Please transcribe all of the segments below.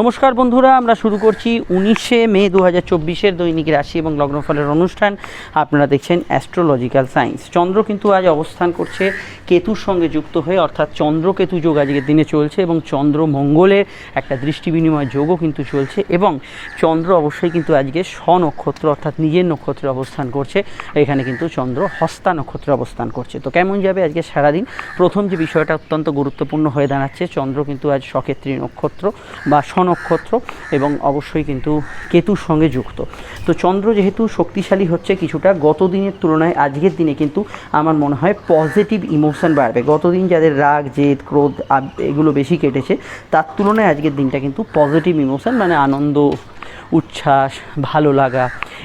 নমস্কার বন্ধুরা, আমরা শুরু করছি উনিশে মে দু হাজার চব্বিশের দৈনিক রাশি এবং লগ্নফলের অনুষ্ঠান। আপনারা দেখছেন অ্যাস্ট্রোলজিক্যাল সায়েন্স চন্দ্র কিন্তু আজ অবস্থান করছে কেতুর সঙ্গে যুক্ত হয়ে, অর্থাৎ চন্দ্র কেতু যোগ আজকের দিনে চলছে এবং চন্দ্র মঙ্গলের একটা দৃষ্টি বিনিময় যোগও কিন্তু চলছে এবং চন্দ্র অবশ্যই কিন্তু আজকে স্বনক্ষত্র, অর্থাৎ নিজের নক্ষত্রে অবস্থান করছে। এখানে কিন্তু চন্দ্র হস্তা নক্ষত্রে অবস্থান করছে। তো কেমন যাবে আজকে সারাদিন? প্রথম যে বিষয়টা অত্যন্ত গুরুত্বপূর্ণ হয়ে দাঁড়াচ্ছে, চন্দ্র কিন্তু আজ সক্ষেত্রী নক্ষত্র বা স্বনক্ষত্র এবং অবশ্যই কিন্তু কেতুর সঙ্গে যুক্ত। তো চন্দ্র যেহেতু শক্তিশালী হচ্ছে কিছুটা গত দিনের তুলনায় আজকের দিনে কিন্তু আমার মনে হয় পজিটিভ ইমোশন বাড়বে। গতদিন যাদের রাগ, জেদ, ক্রোধ এগুলো বেশি কেটেছে, তার তুলনায় আজকের দিনটা কিন্তু পজিটিভ ইমোশন মানে আনন্দ উচ্ছ্বাস, ভালো লাগা,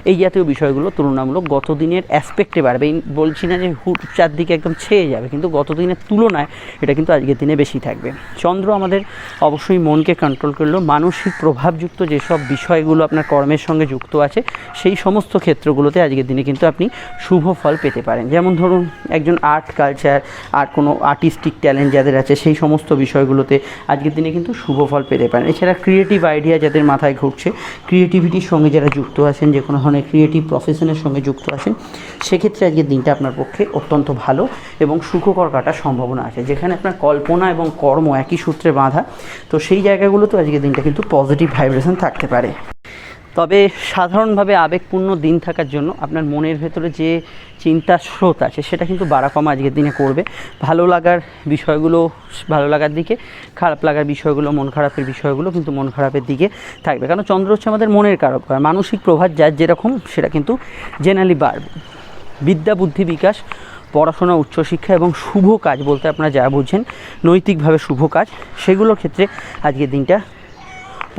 এই জাতীয় বিষয়গুলো তুলনামূলক গত দিনের অ্যাসপেক্টে বাড়বে বলছি না যে হুট চারদিকে একদম ছেয়ে যাবে, কিন্তু গত দিনের তুলনায় এটা কিন্তু আজকের দিনে বেশি থাকবে। চন্দ্র আমাদের অবশ্যই মনকে কন্ট্রোল করলেও মানসিক প্রভাবযুক্ত যেসব বিষয়গুলো আপনার কর্মের সঙ্গে যুক্ত আছে, সেই সমস্ত ক্ষেত্রগুলোতে আজকের দিনে কিন্তু আপনি শুভ ফল পেতে পারেন। যেমন ধরুন, একজন আর্ট কালচার আর কোনো আর্টিস্টিক ট্যালেন্ট যাদের আছে, সেই সমস্ত বিষয়গুলোতে আজকের দিনে কিন্তু শুভ ফল পেতে পারেন। এছাড়া ক্রিয়েটিভ আইডিয়া যাদের মাথায় ঘুরছে ক্রিয়েটিভিটির সঙ্গে যারা যুক্ত আছেন, যে কোনো ধরনের ক্রিয়েটিভ প্রফেশনের সঙ্গে যুক্ত আছেন, সেক্ষেত্রে আজকের দিনটা আপনার পক্ষে অত্যন্ত ভালো এবং সুখকর কাটার সম্ভাবনা আছে। যেখানে আপনার কল্পনা এবং কর্ম একই সূত্রে বাঁধা, তো সেই জায়গাগুলোতেও আজকের দিনটা কিন্তু পজিটিভ ভাইব্রেশন থাকতে পারে। তবে সাধারণভাবে আবেগপূর্ণ দিন থাকার জন্য আপনার মনের ভেতরে যে চিন্তার স্রোত আছে, সেটা কিন্তু বাড়া কমা আজকের দিনে করবে। ভালো লাগার বিষয়গুলো, ভালো লাগার দিকে, খারাপ লাগার বিষয়গুলো, মন খারাপের বিষয়গুলো কিন্তু মন খারাপের দিকে থাকবে। কারণ চন্দ্র হচ্ছে আমাদের মনের কারক মানসিক প্রভাব যার যেরকম, সেটা কিন্তু জেনারেলি বাড়বে। বিদ্যা, বুদ্ধি বিকাশ, পড়াশোনা, উচ্চশিক্ষা এবং শুভ কাজ বলতে আপনারা যা বুঝছেন, নৈতিকভাবে শুভ কাজ, সেগুলোর ক্ষেত্রে আজকের দিনটা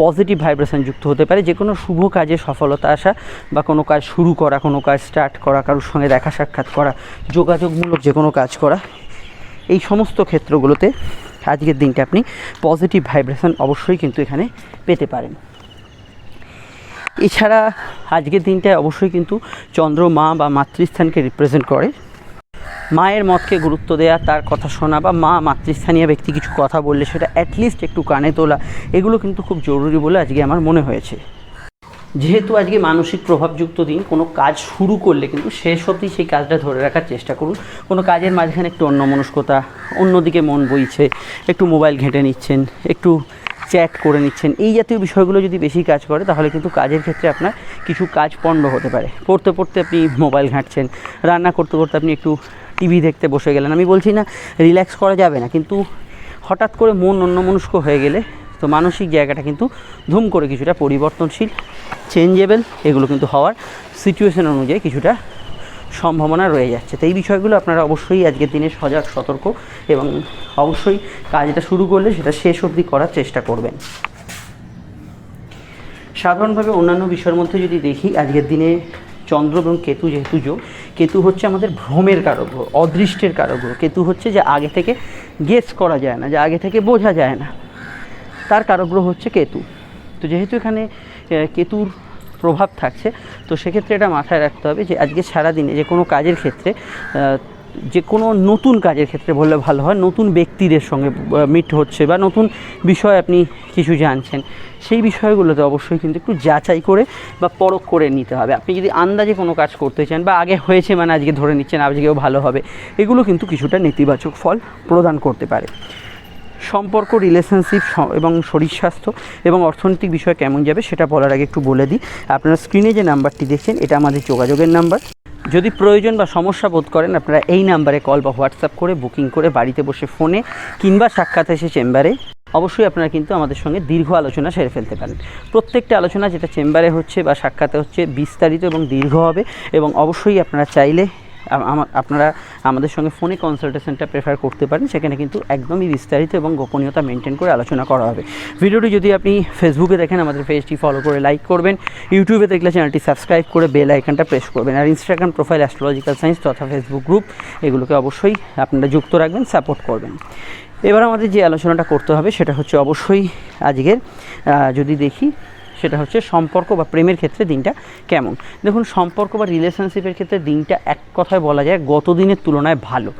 পজিটিভ ভাইব্রেশন যুক্ত হতে পারে যে কোনো শুভ কাজে সফলতা আসা বা কোনো কাজ শুরু করা, কোনো কাজ স্টার্ট করা, কারোর সঙ্গে দেখা সাক্ষাৎ করা, যোগাযোগমূলক যে কোনো কাজ করা, এই সমস্ত ক্ষেত্রগুলোতে আজকের দিনটা আপনি পজিটিভ ভাইব্রেশন অবশ্যই কিন্তু এখানে পেতে পারেন। এছাড়া আজকের দিনটায় অবশ্যই কিন্তু চন্দ্র মা বা মাতৃস্থানকে রিপ্রেজেন্ট করে। মায়ের মতকে গুরুত্ব দেওয়া তার কথা শোনা বা মা মাতৃস্থানীয় ব্যক্তি কিছু কথা বললে সেটা অ্যাটলিস্ট একটু কানে তোলা, এগুলো কিন্তু খুব জরুরি বলে আজকে আমার মনে হয়েছে। যেহেতু আজকে মানসিক প্রভাবযুক্ত দিন, কোনো কাজ শুরু করলে কিন্তু শেষ অবধি সেই কাজটা ধরে রাখার চেষ্টা করুন। কোনো কাজের মাঝখানে একটু অন্যমনস্কতা, অন্যদিকে মন বইছে, একটু মোবাইল ঘেঁটে নিচ্ছেন, একটু চ্যাট করে নিচ্ছেন, এই জাতীয় বিষয়গুলো যদি বেশি কাজ করে, তাহলে কিন্তু কাজের ক্ষেত্রে আপনার কিছু কাজ পণ্ড হতে পারে। পড়তে পড়তে আপনি মোবাইল ঘাঁটছেন, রান্না করতে করতে আপনি একটু টিভি দেখতে বসে গেলেন। আমি বলছি, না রিল্যাক্স করা যাবে না। কিন্তু হঠাৎ করে মন অন্যমনস্ক হয়ে গেলে তো মানসিক জায়গাটা কিন্তু ধুম করে কিছুটা পরিবর্তনশীল চেঞ্জেবল এগুলো কিন্তু হওয়ার সিচুয়েশন অনুযায়ী কিছুটা সম্ভাবনা রয়ে যাচ্ছে। তো এই বিষয়গুলো আপনারা অবশ্যই আজকের দিনে সজাগ, সতর্ক এবং অবশ্যই কাজটা শুরু করলে সেটা শেষ অবধি করার চেষ্টা করবেন। সাধারণভাবে অন্যান্য বিষয়ের মধ্যে যদি দেখি, আজকের দিনে চন্দ্র এবং কেতু যেহেতু যোগ কেতু হচ্ছে আমাদের ভ্রমের কারক গ্রহ, অদৃষ্টের কারক গ্রহ। কেতু হচ্ছে যে আগে থেকে গেস করা যায় না যে আগে থেকে বোঝা যায় না তার কারগ্রহ হচ্ছে কেতু তো যেহেতু এখানে কেতুর প্রভাব থাকছে তো সেক্ষেত্রে এটা মাথায় রাখতে হবে যে আজকে সারাদিনে যে কোনো কাজের ক্ষেত্রে যে কোনো নতুন কাজের ক্ষেত্রে বললে ভালো হয়, নতুন ব্যক্তিদের সঙ্গে মিট হচ্ছে বা নতুন বিষয় আপনি কিছু জানছেন, সেই বিষয়গুলোতে অবশ্যই কিন্তু একটু যাচাই করে বা পরখ করে নিতে হবে। আপনি যদি আন্দাজে কোনো কাজ করতে চান বা আগে হয়েছে মানে আজকে ধরে নিচ্ছেন আজকেও ভালো হবে, এগুলো কিন্তু কিছুটা নেতিবাচক ফল প্রদান করতে পারে। সম্পর্ক রিলেশনশিপ এবং শরীর স্বাস্থ্য এবং অর্থনৈতিক বিষয় কেমন যাবে সেটা বলার আগে একটু বলে দিই। আপনারা স্ক্রিনে যে নাম্বারটি দেখছেন, এটা আমাদের যোগাযোগের নাম্বার যদি প্রয়োজন বা সমস্যা বোধ করেন, আপনারা এই নাম্বারে কল বা হোয়াটসঅ্যাপ করে বুকিং করে বাড়িতে বসে ফোনে কিংবা সাক্ষাৎ এসে চেম্বারে অবশ্যই আপনারা কিন্তু আমাদের সঙ্গে দীর্ঘ আলোচনা সেরে ফেলতে পারেন। প্রত্যেকটা আলোচনা যেটা চেম্বারে হচ্ছে বা সাক্ষাতে হচ্ছে বিস্তারিত এবং দীর্ঘ হবে এবং অবশ্যই আপনারা চাইলে আপনারা আমাদের সঙ্গে ফোনে কনসালটেশনটা প্রেফার করতে পারেন, সেখানে কিন্তু একদমই বিস্তারিত এবং গোপনীয়তা মেনটেন করে আলোচনা করা হবে। ভিডিওটি যদি আপনি ফেসবুকে দেখেন, আমাদের পেজটি ফলো করে লাইক করবেন ইউটিউবে দেখলে চ্যানেলটি সাবস্ক্রাইব করে বেল আইকনটা প্রেস করবেন, আর ইনস্টাগ্রাম প্রোফাইল অ্যাস্ট্রোলজিক্যাল সায়েন্স তথা ফেসবুক গ্রুপ এগুলোকে অবশ্যই আপনারা যুক্ত রাখবেন সাপোর্ট করবেন। এবার আমাদের যে আলোচনাটা করতে হবে, সেটা হচ্ছে অবশ্যই আজকের যদি দেখি সেটা হচ্ছে সম্পর্ক বা প্রেমের ক্ষেত্রে দিনটা কেমন? দেখুন, সম্পর্ক বা রিলেশনশিপের ক্ষেত্রে দিনটা এক কথায় বলা যায় গত দিনের তুলনায় ভালো।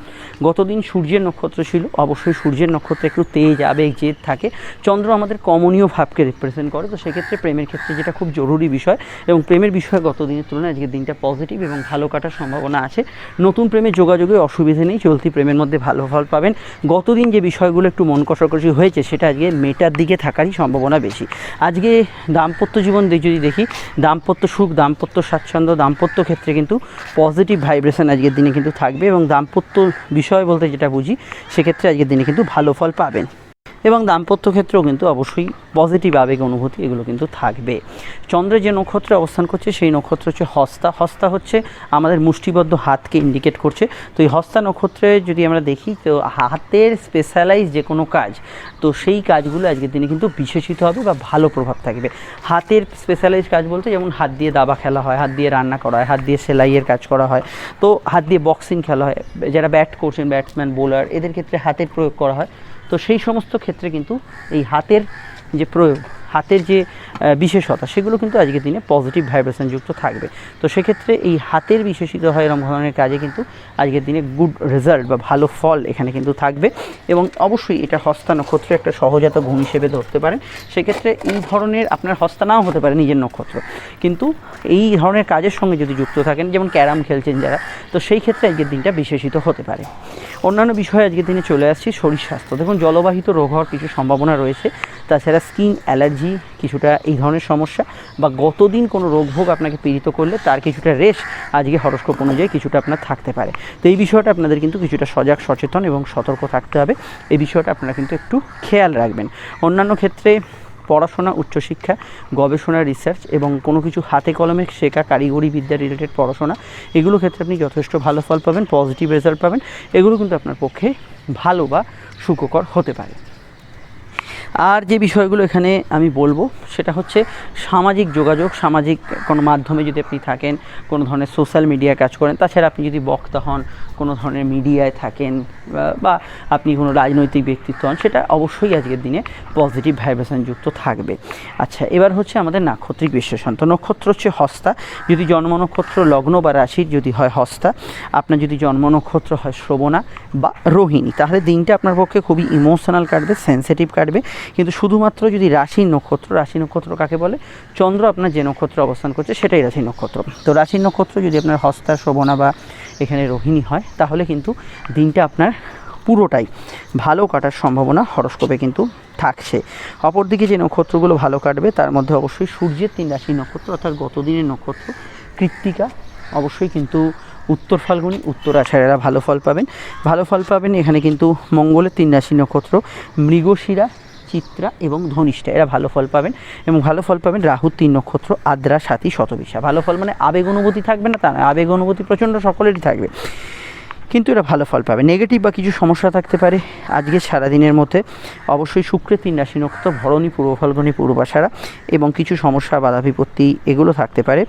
গতদিন সূর্যের নক্ষত্র ছিল, অবশ্যই সূর্যের নক্ষত্রে একটু তেজ, আবেগ, জেদ থাকে। চন্দ্র আমাদের কমনীয় ভাবকে রিপ্রেজেন্ট করে, তো সেক্ষেত্রে প্রেমের ক্ষেত্রে যেটা খুব জরুরি বিষয় এবং প্রেমের বিষয়ে গত দিনের তুলনায় আজকের দিনটা পজিটিভ এবং ভালো কাটার সম্ভাবনা আছে। নতুন প্রেমের যোগাযোগে অসুবিধে নেই, চলতি প্রেমের মধ্যে ভালো ফল পাবেন। গতদিন যে বিষয়গুলো একটু মন কষাকষি হয়েছে, সেটা আজকে মেটার দিকে থাকারই সম্ভাবনা বেশি। আজকে দাম্পত্য জীবন যদি দেখি, দাম্পত্য সুখ, দাম্পত্য স্বাচ্ছন্দ্য, দাম্পত্য ক্ষেত্রে কিন্তু পজিটিভ ভাইব্রেশন আজকের দিনে কিন্তু থাকবে এবং দাম্পত্য বিষয় বলতে যেটা বুঝি, সেক্ষেত্রে আজকের দিনে কিন্তু ভালো ফল পাবেন। এবং দাম্পত্য ক্ষেত্রেও কিন্তু অবশ্যই পজিটিভ আবেগ, অনুভূতি এগুলো কিন্তু থাকবে। চন্দ্রের যে নক্ষত্রে অবস্থান করছে, সেই নক্ষত্র হচ্ছে হস্তা। হস্তা হচ্ছে আমাদের মুষ্টিবদ্ধ হাতকে ইন্ডিকেট করছে। তো এই হস্তা নক্ষত্রে যদি আমরা দেখি, তো হাতের স্পেশালাইজ যে কোনো কাজ, তো সেই কাজগুলো আজকের দিনে কিন্তু বিশেষিত হবে বা ভালো প্রভাব থাকবে। হাতের স্পেশালাইজ কাজ বলতে যেমন হাত দিয়ে দাবা খেলা হয়, হাত দিয়ে রান্না করা হয়, হাত দিয়ে সেলাইয়ের কাজ করা হয়। তো হাত দিয়ে বক্সিং খেলা হয়, যারা ব্যাট করছেন ব্যাটসম্যান বোলার এদের ক্ষেত্রে হাতের প্রয়োগ করা হয়। তো সেই সমস্ত ক্ষেত্রে কিন্তু এই হাতের যে প্রয়োগ হাতের যে বিশেষতা, সেগুলো কিন্তু আজকের দিনে পজিটিভ ভাইব্রেশন যুক্ত থাকবে। তো সেক্ষেত্রে এই হাতের বিশেষিত হয় এরকম ধরনের কাজে কিন্তু আজকের দিনে গুড রেজাল্ট বা ভালো ফল এখানে কিন্তু থাকবে। এবং অবশ্যই এটা হস্তা নক্ষত্র একটা সহজাত গুণ হিসেবে ধরতে পারেন। সেক্ষেত্রে এই ধরনের আপনার হস্তা নাও হতে পারে নিজের নক্ষত্র। কিন্তু এই ধরনের কাজের সঙ্গে যদি যুক্ত থাকেন, যেমন ক্যারাম খেলছেন যারা, তো সেই ক্ষেত্রে আজকের দিনটা বিশেষিত হতে পারে। অন্যান্য বিষয়ে আজকের দিনে চলে আসছি শরীর স্বাস্থ্য। দেখুন, জলবাহিত রোগ হওয়ার কিছু সম্ভাবনা রয়েছে। তাছাড়া স্কিন অ্যালার্জি কিছুটা এই ধরনের সমস্যা বা গতদিন কোনো রোগভোগ আপনাকে পীড়িত করলে তার কিছুটা রেশ আজকে হরস্কোপ অনুযায়ী কিছুটা আপনার থাকতে পারে। তো এই বিষয়টা আপনাদের কিন্তু কিছুটা সজাগ, সচেতন এবং সতর্ক থাকতে হবে। এই বিষয়টা আপনারা কিন্তু একটু খেয়াল রাখবেন। অন্যান্য ক্ষেত্রে পড়াশোনা, উচ্চশিক্ষা, গবেষণা রিসার্চ এবং কোনো কিছু হাতে কলমে শেখা, কারিগরি বিদ্যা রিলেটেড পড়াশোনা, এগুলো ক্ষেত্রে আপনি যথেষ্ট ভালো ফল পাবেন পজিটিভ রেজাল্ট পাবেন। এগুলো কিন্তু আপনার পক্ষে ভালো বা সুখকর হতে পারে। আর যে বিষয়গুলো এখানে আমি বলব, সেটা হচ্ছে সামাজিক যোগাযোগ, সামাজিক কোনো মাধ্যমে যদি আপনি থাকেন, কোনো ধরনের সোশ্যাল মিডিয়া কাজ করেন, তাছাড়া আপনি যদি বক্তা হন, কোনো ধরনের মিডিয়ায় থাকেন, বা- বা আপনি কোনো রাজনৈতিক ব্যক্তিত্ব হন, সেটা অবশ্যই আজকের দিনে পজিটিভ ভাইব্রেশন যুক্ত থাকবে। আচ্ছা এবার হচ্ছে আমাদের নাক্ষত্রিক বিশ্লেষণ। তো নক্ষত্র হচ্ছে হস্তা। যদি জন্ম নক্ষত্র, লগ্ন বা রাশির যদি হয় হস্তা, আপনার যদি জন্ম নক্ষত্র হয় শ্রবণা বা রোহিণী, তাহলে দিনটা আপনার পক্ষে খুবই ইমোশনাল কাটবে সেন্সিটিভ কাটবে কিন্তু শুধুমাত্র যদি রাশির নক্ষত্র, রাশি নক্ষত্র কাকে বলে? চন্দ্র আপনার যে নক্ষত্র অবস্থান করছে, সেটাই রাশি নক্ষত্র। তো রাশির নক্ষত্র যদি আপনার হস্তা, শোভনা বা এখানে রোহিণী হয়, তাহলে কিন্তু দিনটা আপনার পুরোটাই ভালো কাটার সম্ভাবনা হরস্কোপে কিন্তু থাকছে। অপরদিকে যে নক্ষত্রগুলো ভালো কাটবে, তার মধ্যে অবশ্যই সূর্যের তিন রাশির নক্ষত্র, অর্থাৎ গতদিনের নক্ষত্র, কৃত্তিকা, অবশ্যই কিন্তু উত্তর ফাল্গুনি, উত্তর আষাঢ়েরা ভালো ফল পাবেন। ভালো ফল পাবেন এখানে কিন্তু মঙ্গলের তিন রাশি নক্ষত্র, মৃগশিরা চিত্রা এবং ধনিষ্ঠা, এরা ভালো ফল পাবেন। এবং ভালো ফল পাবেন রাহু, তিন নক্ষত্র, আদ্রা, সাথী, শতবিশা। ভালো ফল মানে আবেগ অনুভূতি থাকবে না তা না আবেগ অনুভূতি প্রচণ্ড সকলেরই থাকবে। কিন্তু এরা ভালো ফল পাবে। নেগেটিভ বা কিছু সমস্যা থাকতে পারে। আজকে সারাদিনের মধ্যে অবশ্যই শুক্রের তিন রাশি নক্ষত্র, ভরণী, পূর্ব ফাল্গুনী পূর্বাশারা এবং কিছু সমস্যা বাধা বিপত্তি এগুলো থাকতে পারে।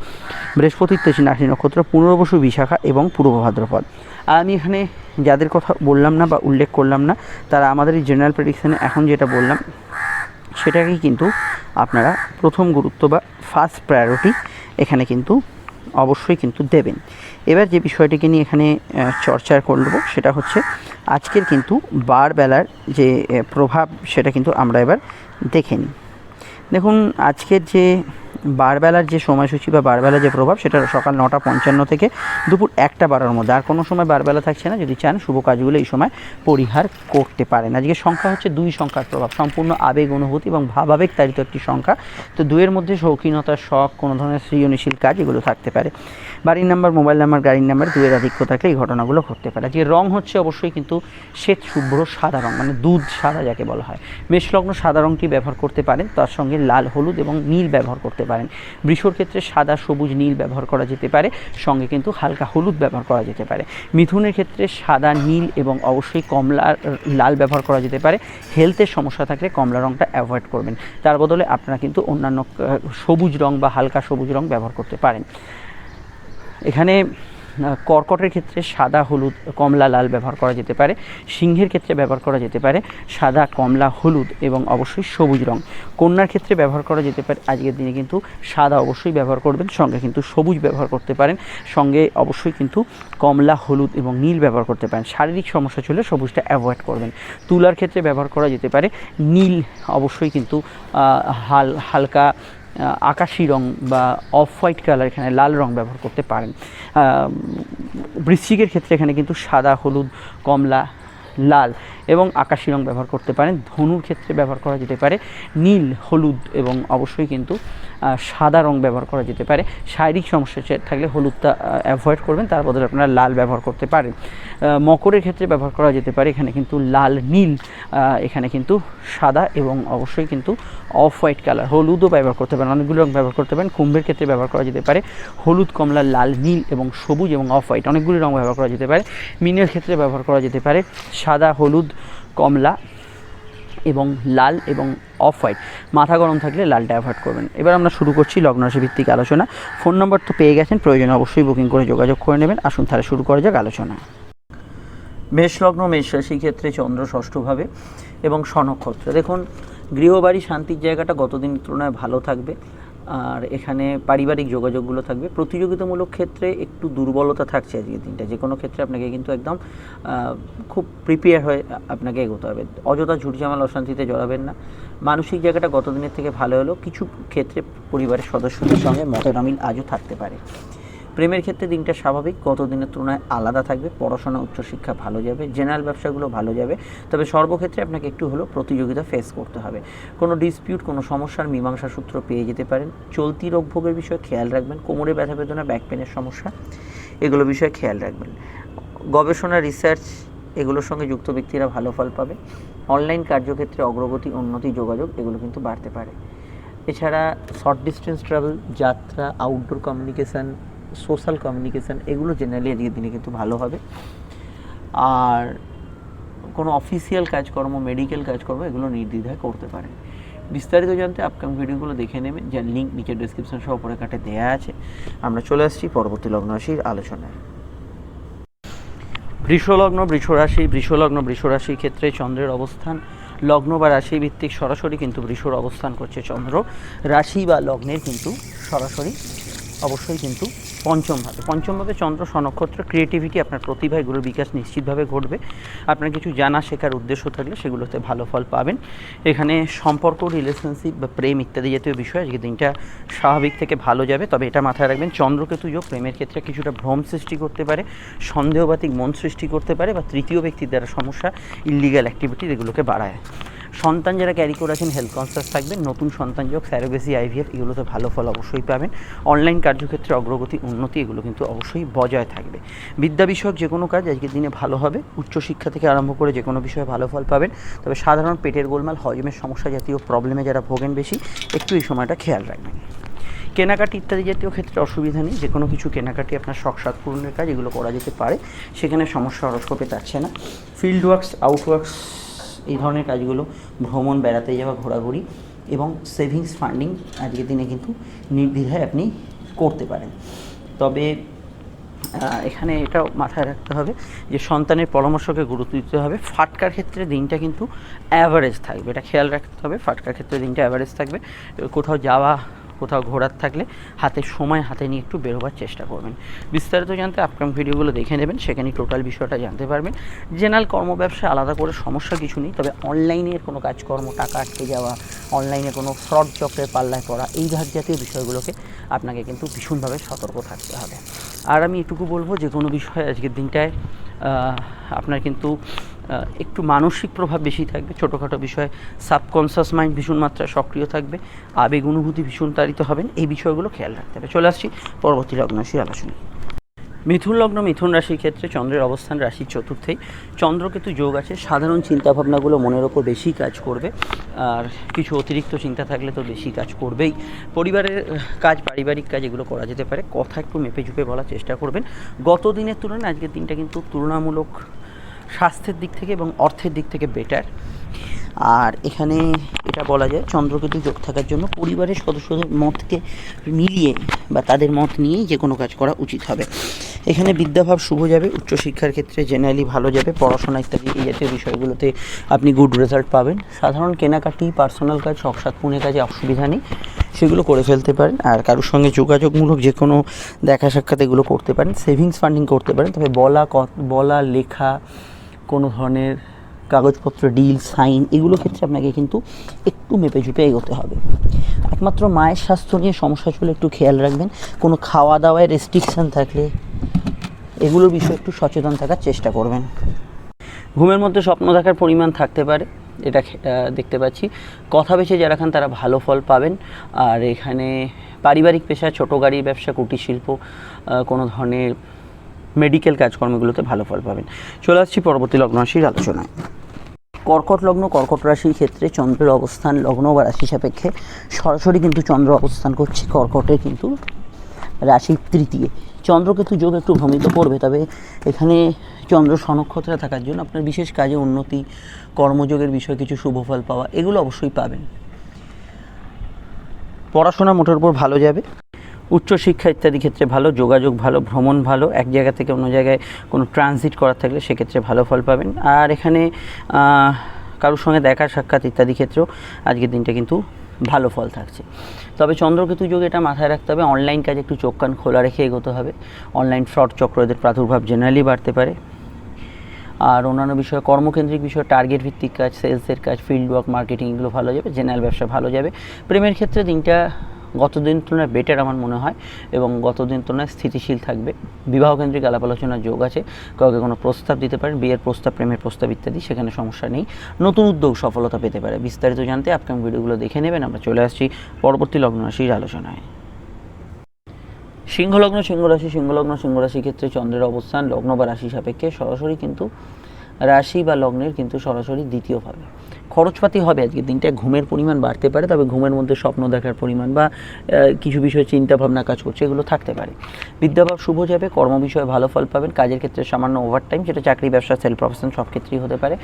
বৃহস্পতির তিন রাশি নক্ষত্র, পুনর্বসু বিশাখা এবং পূর্ব ভাদ্রপদ। আর আমি এখানে যাদের কথা বললাম না বা উল্লেখ করলাম না, তারা আমাদের এই জেনারেল প্রেডিকশানে এখন যেটা বললাম, সেটাকেই কিন্তু আপনারা প্রথম গুরুত্ব বা ফার্স্ট প্রায়োরিটি এখানে কিন্তু অবশ্যই কিন্তু দেবেন। এবার যে বিষয়টিকে নিয়ে এখানে চর্চা করব সেটা হচ্ছে আজকের কিন্তু বারবেলার যে প্রভাব সেটা কিন্তু আমরা এবার দেখে নিই। দেখুন, আজকের যে বারবেলার যে সময়সূচি বা বারবেলার যে প্রভাব, সেটা সকাল নটা পঞ্চান্ন থেকে দুপুর একটা বারোর মধ্যে। আর কোনো সময় বারবেলা থাকছে না, যদি চান শুভ কাজগুলো এই সময় পরিহার করতে পারেন। আজকে সংখ্যা হচ্ছে দুই সংখ্যার প্রভাব, সম্পূর্ণ আবেগ, অনুভূতি এবং ভাবাবেগ তারিত একটি সংখ্যা। তো দুইয়ের মধ্যে শৌখিনতার শখ, কোনো ধরনের সৃজনশীল কাজ এগুলো থাকতে পারে। বাড়ির নাম্বার, মোবাইল নাম্বার, গাড়ির নাম্বার দুয়ের আধিক্য থাকলে এই ঘটনাগুলো ঘটতে পারে। আজকে রং হচ্ছে অবশ্যই কিন্তু শ্বেত, শুভ্র, সাদা রং মানে দুধ সাদা যাকে বলা হয়। মেষলগ্ন সাদা রংটি ব্যবহার করতে পারেন, তার সঙ্গে লাল, হলুদ এবং নীল ব্যবহার করতে পারেন। বৃষর ক্ষেত্রে সাদা, সবুজ, নীল ব্যবহার করা যেতে পারে। সঙ্গে কিন্তু হালকা হলুদ ব্যবহার করা যেতে পারে। মিথুনের ক্ষেত্রে সাদা, নীল এবং অবশ্যই কমলা, লাল ব্যবহার করা যেতে পারে। হেলথের সমস্যা থাকলে কমলা রঙটা অ্যাভয়েড করবেন। তার বদলে আপনারা কিন্তু অন্যান্য সবুজ রং বা হালকা সবুজ রং ব্যবহার করতে পারেন। এখানে কর্কটের ক্ষেত্রে সাদা, হলুদ, কমলা, লাল ব্যবহার করা যেতে পারে। সিংহের ক্ষেত্রে ব্যবহার করা যেতে পারে সাদা, কমলা, হলুদ এবং অবশ্যই সবুজ রং। কন্যার ক্ষেত্রে ব্যবহার করা যেতে পারে, আজকের দিনে কিন্তু সাদা অবশ্যই ব্যবহার করবেন, সঙ্গে কিন্তু সবুজ ব্যবহার করতে পারেন, সঙ্গে অবশ্যই কিন্তু কমলা, হলুদ এবং নীল ব্যবহার করতে পারেন। শারীরিক সমস্যা চলে সবুজটা অ্যাভয়েড করবেন। তুলার ক্ষেত্রে ব্যবহার করা যেতে পারে, নীল অবশ্যই কিন্তু হাল, হালকা আকাশি রং বা অফ হোয়াইট কালার এখানে লাল রং ব্যবহার করতে পারেন। বৃশ্চিকের ক্ষেত্রে এখানে কিন্তু সাদা, হলুদ, কমলা, লাল এবং আকাশি রং ব্যবহার করতে পারেন। ধনুর ক্ষেত্রে ব্যবহার করা যেতে পারে। নীল, হলুদ এবং অবশ্যই কিন্তু সাদা রং ব্যবহার করা যেতে পারে। শারীরিক সমস্যা থাকলে হলুদটা অ্যাভয়েড করবেন, তার বদলে আপনারা লাল ব্যবহার করতে পারেন। মকরের ক্ষেত্রে ব্যবহার করা যেতে পারে, এখানে কিন্তু লাল, নীল এখানে কিন্তু সাদা এবং অবশ্যই কিন্তু অফ হোয়াইট কালার হলুদও ব্যবহার করতে পারেন, অনেকগুলো রং ব্যবহার করতে পারেন। কুম্ভের ক্ষেত্রে ব্যবহার করা যেতে পারে, হলুদ, কমলা, লাল, নীল এবং সবুজ এবং অফ হোয়াইট অনেকগুলি রং ব্যবহার করা যেতে পারে। মিনের ক্ষেত্রে ব্যবহার করা যেতে পারে, সাদা, হলুদ, কমলা এবং লাল এবং অফ হোয়াইট। মাথা গরম থাকলে লালটা অ্যাভয়েড করবেন। এবার আমরা শুরু করছি লগ্নরাশি ভিত্তিক আলোচনা। ফোন নম্বর তো পেয়ে গেছেন, প্রয়োজনে অবশ্যই বুকিং করে যোগাযোগ করে নেবেন। আসুন তাহলে শুরু করা যাক আলোচনা। মেষলগ্ন লগ্ন, মেষ রাশির ক্ষেত্রে চন্দ্র ষষ্ঠভাবে এবং স্বনক্ষত্র দেখুন, গৃহবাড়ি শান্তির জায়গাটা গতদিনের তুলনায় ভালো থাকবে। আর এখানে পারিবারিক যোগাযোগগুলো থাকবে। প্রতিযোগিতামূলক ক্ষেত্রে একটু দুর্বলতা থাকছে আজকে দিনটা। যে কোনো ক্ষেত্রে আপনাকে কিন্তু একদম খুব প্রিপেয়ার হয়ে আপনাকে এগোতে হবে। অযথা ঝুটঝামাল, অশান্তিতে জড়াবেন না। মানসিক জায়গাটা গত দিনের থেকে ভালো হলেও কিছু ক্ষেত্রে পরিবারের সদস্যদের সঙ্গে মতের অমিল আজও থাকতে পারে। প্রেমের ক্ষেত্রে দিনটা স্বাভাবিক গত দিনের তুলনায় আলাদা থাকবে, পড়াশোনা, উচ্চশিক্ষা ভালো যাবে জেনারেল ব্যবসাগুলো ভালো যাবে, তবে সর্বক্ষেত্রে আপনাকে একটু হলেও প্রতিযোগিতা ফেস করতে হবে। কোনো ডিসপিউট কোনো সমস্যার মীমাংসা সূত্র পেয়ে যেতে পারেন। চলতি রোগ ভোগের বিষয়ে খেয়াল রাখবেন, কোমরে ব্যথা বেদনা ব্যাক পেনের সমস্যা, এগুলো বিষয়ে খেয়াল রাখবেন। গবেষণা রিসার্চ এগুলোর সঙ্গে যুক্ত ব্যক্তিরা ভালো ফল পাবে। অনলাইন কার্যক্ষেত্রে অগ্রগতি, উন্নতি, যোগাযোগ, এগুলো কিন্তু বাড়তে পারে। এছাড়া শর্ট ডিস্টেন্স ট্রাভেল যাত্রা আউটডোর কমিউনিকেশান সোশ্যাল কমিউনিকেশান, এগুলো জেনারেলি আজকের দিনে কিন্তু ভালো হবে। আর কোনো অফিসিয়াল কাজকর্ম মেডিকেল কাজকর্ম, এগুলো নির্দ্বিধায় করতে পারেন বিস্তারিত জানতে আপকামিং ভিডিওগুলো দেখে নেবেন, যার লিঙ্ক নিচে ডিসক্রিপশন সহ উপরে কাটে দেওয়া আছে। আমরা চলে আসছি পরবর্তী লগ্ন রাশির আলোচনায়। বৃষলগ্ন বৃষরাশি বৃষলগ্ন বৃষরাশির ক্ষেত্রে চন্দ্রের অবস্থান। লগ্ন বা রাশি ভিত্তিক সরাসরি কিন্তু বৃষর অবস্থান করছে চন্দ্র। রাশি বা লগ্নের কিন্তু সরাসরি অবশ্যই কিন্তু পঞ্চমভাবে পঞ্চমভাবে চন্দ্র সনক্ষত্র ক্রিয়েটিভিটি আপনার প্রতিভা এগুলোর বিকাশ নিশ্চিতভাবে ঘটবে। আপনার কিছু জানা শেখার উদ্দেশ্য থাকলে সেগুলোতে ভালো ফল পাবেন। এখানে সম্পর্ক রিলেশনশিপ বা প্রেম ইত্যাদি জাতীয় বিষয় আজকে দিনটা স্বাভাবিক থেকে ভালো যাবে। তবে এটা মাথায় রাখবেন, চন্দ্রকেতু যোগ প্রেমের ক্ষেত্রে কিছুটা ভ্রম সৃষ্টি করতে পারে, সন্দেহবাতিক মন সৃষ্টি করতে পারে বা তৃতীয় ব্যক্তির দ্বারা সমস্যা ইলিগাল অ্যাক্টিভিটি এগুলোকে বাড়ায়। সন্তান যারা ক্যারি করে আছেন হেলথ কনসাস থাকবেন। নতুন সন্তান যোগ স্যারোগেসি আইভিএফ এগুলোতে ভালো ফল অবশ্যই পাবেন। অনলাইন কার্যক্ষেত্রে অগ্রগতি, উন্নতি এগুলো কিন্তু অবশ্যই বজায় থাকবে। বিদ্যা বিষয়ক যে কোনো কাজ আজকের দিনে ভালো হবে। উচ্চশিক্ষা থেকে আরম্ভ করে যে কোনো বিষয়ে ভালো ফল পাবেন। তবে সাধারণ পেটের গোলমাল, হজমের সমস্যা জাতীয় প্রবলেমে যারা ভোগেন বেশি, একটু এই সময়টা খেয়াল রাখবেন। কেনাকাটি ইত্যাদি জাতীয় ক্ষেত্রে অসুবিধা নেই। যে কোনো কিছু কেনাকাটি আপনার শখ সাত পূরণের কাজ এগুলো করা যেতে পারে। সেখানে সমস্যা হরস্কোপে যাচ্ছে না। ফিল্ড ওয়ার্কস আউট ওয়ার্কস এই ধরনের কাজগুলো ভ্রমণ, বেড়াতে যাওয়া, ঘোরাঘুরি এবং সেভিংস ফান্ডিং আজকের দিনে কিন্তু নির্দ্বিধায় আপনি করতে পারেন। তবে এখানে এটাও মাথায় রাখতে হবে যে সন্তানের পরামর্শকে গুরুত্ব দিতে হবে। ফাটকার ক্ষেত্রে দিনটা কিন্তু অ্যাভারেজ থাকবে। এটা খেয়াল রাখতে হবে, ফাটকার ক্ষেত্রে দিনটা অ্যাভারেজ থাকবে। কোথাও যাওয়া কোথাও ঘোরার থাকলে হাতে সময় হাতে নিয়ে একটু বেরোবার চেষ্টা করবেন। বিস্তারিত জানতে আপকামিং ভিডিওগুলো দেখে নেবেন, সেখানে টোটাল বিষয়টা জানতে পারবেন। জেনারেল কর্মব্যবসা আলাদা করে সমস্যা কিছু নেই, তবে অনলাইনের কোনো কাজকর্ম, টাকা আটকে যাওয়া অনলাইনে কোনো ফ্রড চক্রের পাল্লায় পড়া, এই জাতীয় বিষয়গুলোকে আপনাকে কিন্তু ভীষণভাবে সতর্ক থাকতে হবে। আর আমি এটুকু বলব যে কোনো বিষয়ে আজকের দিনটায় আপনার কিন্তু একটু মানসিক প্রভাব বেশি থাকবে, ছোটোখাটো বিষয়ে সাবকনসিয়াস মাইন্ড ভীষণ মাত্রায় সক্রিয় থাকবে, আবেগ অনুভূতি ভীষণ তাড়িত হবেন, এই বিষয়গুলো খেয়াল রাখতে হবে। চলে আসছি পরবর্তী লগ্নরাশির আলোচনা মিথুন লগ্ন, মিথুন রাশির ক্ষেত্রে চন্দ্রের অবস্থান রাশির চতুর্থেই। চন্দ্রকেতু যোগ আছে, সাধারণ চিন্তাভাবনাগুলো মনের ওপর বেশি কাজ করবে, আর কিছু অতিরিক্ত চিন্তা থাকলে তো বেশি কাজ করবেই। পরিবারের কাজ, পারিবারিক কাজ, এগুলো করা যেতে পারে। কথা একটু মেপে ঝুপে বলার চেষ্টা করবেন। গত দিনের তুলনায় আজকের দিনটা কিন্তু তুলনামূলক স্বাস্থ্যের দিক থেকে এবং অর্থের দিক থেকে বেটার আর এখানে এটা বলা যায় চন্দ্রকেতু যোগ থাকার জন্য পরিবারের সদস্যদের মতকে মিলিয়ে বা তাদের মত নিয়েই যে কোনো কাজ করা উচিত হবে। এখানে বিদ্যাভাব শুভ যাবে, উচ্চশিক্ষার ক্ষেত্রে জেনারেলি ভালো যাবে, পড়াশোনা ইত্যাদি এই জাতীয় বিষয়গুলোতে আপনি গুড রেজাল্ট পাবেন। সাধারণ কেনাকাটি পার্সোনাল কাজ শখসাত পুনে কাজে অসুবিধা নেই, সেগুলো করে ফেলতে পারেন। আর কারোর সঙ্গে যোগাযোগমূলক যে কোনো দেখা সাক্ষাৎ এগুলো করতে পারেন সেভিংস ফান্ডিং করতে পারেন। তবে বলা বলা, লেখা কোনো ধরনের কাগজপত্র ডিল সাইন এগুলো ক্ষেত্রে আপনাকে কিন্তু একটু মেপে ঝুপে এগোতে হবে। একমাত্র মায়ের স্বাস্থ্য নিয়ে সমস্যা চলে একটু খেয়াল রাখবেন। কোনো খাওয়া দাওয়ায় রেস্ট্রিকশান থাকলে এগুলোর বিষয়ে একটু সচেতন থাকার চেষ্টা করবেন। ঘুমের মধ্যে স্বপ্ন দেখার পরিমাণ থাকতে পারে, এটা দেখতে পাচ্ছি। কথা বেছে যারা খান তারা ভালো ফল পাবেন। আর এখানে পারিবারিক পেশা, ছোটো গাড়ির ব্যবসা, কুটির শিল্প কোনো ধরনের মেডিকেল কাজকর্মগুলোতে ভালো ফল পাবেন। চলে আসছি পরবর্তী লগ্ন রাশির আলোচনায়। কর্কট লগ্ন, কর্কট রাশির ক্ষেত্রে চন্দ্রের অবস্থান, লগ্ন বা রাশি সাপেক্ষে সরাসরি কিন্তু চন্দ্র অবস্থান করছে, কর্কটের কিন্তু রাশি তৃতীয়। চন্দ্রকেতু যোগ একটু ভ্রমিত করবে, তবে এখানে চন্দ্র সনক্ষত্রে থাকার জন্য আপনার বিশেষ কাজে উন্নতি, কর্মযোগের বিষয়ে কিছু শুভ ফল পাওয়া, এগুলো অবশ্যই পাবেন। পড়াশোনা মোটের উপর ভালো যাবে উচ্চশিক্ষা ইত্যাদি ক্ষেত্রে ভালো, যোগাযোগ ভালো, ভ্রমণ ভালো, এক জায়গা থেকে অন্য জায়গায় কোনো ট্রানজিট করার থাকলে সেক্ষেত্রে ভালো ফল পাবেন। আর এখানে কারোর সঙ্গে দেখা, সাক্ষাৎ ইত্যাদি ক্ষেত্রেও আজকের দিনটা কিন্তু ভালো ফল থাকছে। তবে চন্দ্রকেতু যোগ এটা মাথায় রাখতে হবে অনলাইন কাজে একটু চোখ কান খোলা রেখে এগোতে হবে। অনলাইন ফ্রড চক্র এদের প্রাদুর্ভাব জেনারেলি বাড়তে পারে। আর অন্যান্য বিষয়ে, কর্মকেন্দ্রিক বিষয় টার্গেট ভিত্তিক কাজ সেলসের কাজ ফিল্ড ওয়ার্ক মার্কেটিং এগুলো ভালো যাবে জেনারেল ব্যবসা ভালো যাবে। প্রেমের ক্ষেত্রে দিনটা গত দিন তুলনায় বেটার আমার মনে হয় এবং গত দিন তুলনায় স্থিতিশীল থাকবে। বিবাহকেন্দ্রিক আলাপ আলোচনার যোগ আছে, কাউকে কোনো প্রস্তাব দিতে পারেন, বিয়ের প্রস্তাব, প্রেমের প্রস্তাব ইত্যাদি, সেখানে সমস্যা নেই। নতুন উদ্যোগ সফলতা পেতে পারে। বিস্তারিত জানতে আপকাম ভিডিওগুলো দেখে নেবেন। আমরা চলে আসছি পরবর্তী লগ্ন রাশির আলোচনায়। সিংহলগ্ন সিংহরাশি সিংহলগ্ন সিংহরাশি ক্ষেত্রে চন্দ্রের অবস্থান, লগ্ন বা রাশি সাপেক্ষে সরাসরি কিন্তু, রাশি বা লগ্নের কিন্তু সরাসরি দ্বিতীয়ভাবে খরচপাতি হবে আজকের দিনটায় ঘুমের পরিমাণ বাড়তে পারে, তবে ঘুমের মধ্যে স্বপ্ন দেখার পরিমাণ বা কিছু বিষয়ে চিন্তা ভাবনা কাজ করছে, এগুলো থাকতে পারে। বিদ্যাভাব শুভ যাবে, কর্ম বিষয়ে ভালো ফল পাবেন, কাজের ক্ষেত্রে সামান্য ওভারটাইম সেটা চাকরি, ব্যবসা সেল প্রফেশন সব ক্ষেত্রেই হতে পারে।